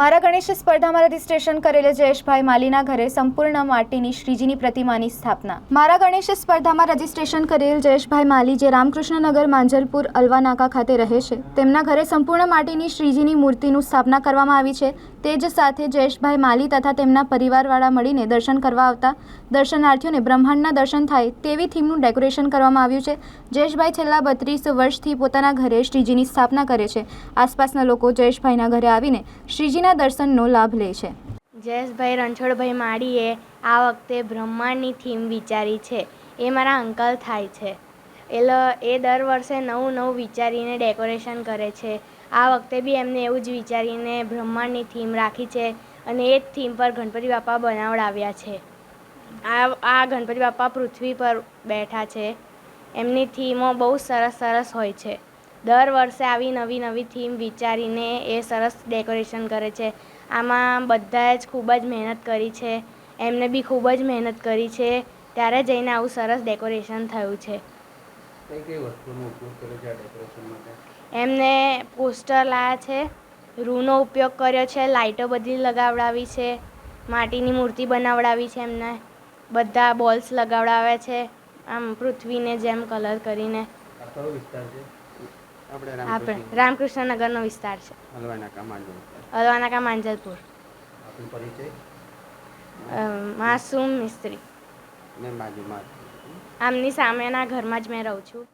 મારા ગણેશ સ્પર્ધામાં રજીસ્ટ્રેશન કરેલ જયેશભાઈ માલીના ઘરે સંપૂર્ણ માટીની શ્રીજીની પ્રતિમાની સ્થાપના. મારા ગણેશ સ્પર્ધામાં રજીસ્ટ્રેશન કરેલ જયેશભાઈ માલી, જે રામકૃષ્ણનગર માંજલપુર અલવાનાકા ખાતે રહે છે, તેમના ઘરે સંપૂર્ણ માટીની શ્રીજીની મૂર્તિનું સ્થાપના કરવામાં આવી છે. તે જ સાથે જયેશભાઈ માલી તથા તેમના પરિવારવાળા મળીને દર્શન કરવા આવતા. દર્શનાર્થીઓને બ્રહ્માંડના દર્શન થાય તેવી થીમનું ડેકોરેશન કરવામાં આવ્યું છે. જયેશભાઈ છેલ્લા બત્રીસ વર્ષથી પોતાના ઘરે શ્રીજીની સ્થાપના કરે છે. આસપાસના લોકો જયેશભાઈના ઘરે આવીને શ્રીજીના દર્શનનો લાભ લે છે. જયેશભાઈ રણછોડભાઈ માળીએ આ વખતે બ્રહ્માંડની થીમ વિચારી છે. એ મારા અંકલ થાય છે. એ લ એ દર વર્ષે નવું નવું વિચારીને ડેકોરેશન કરે છે. આ વખતે બી એમને એવું જ વિચારીને બ્રહ્માંડની થીમ રાખી છે અને એ જ થીમ પર ગણપતિ બાપા બનાવડાવ્યા છે. આ આ ગણપતિ બાપા પૃથ્વી પર બેઠા છે. એમની થીમો બહુ સરસ સરસ હોય છે. દર વર્ષે આવી નવી નવી થીમ વિચારીને એ સરસ ડેકોરેશન કરે છે. આમાં બધાએ જ ખૂબ જ મહેનત કરી છે. એમને બી ખૂબ જ મહેનત કરી છે. ત્યારે જઈને આવું સરસ ડેકોરેશન થયું છે. એમને પોસ્ટર લાવ્યા છે. રૂનો ઉપયોગ કર્યો છે. લાઇટો બધી લગાવડાવી છે. માટીની મૂર્તિ બનાવડાવી છે એમને. બધા બોલ્સ લગાવડાવ્યા છે. આમ પૃથ્વીને જેમ કલર કરીને. આ વિસ્તાર છે? આપણે આપણે રામકૃષ્ણ રામકૃષ્ણનગરનો વિસ્તાર છે. અલવાનાકા માંજલપુર માસૂમ મિસ્ત્રી. આમની સામેના ઘરમાં જ મેં રહું છું.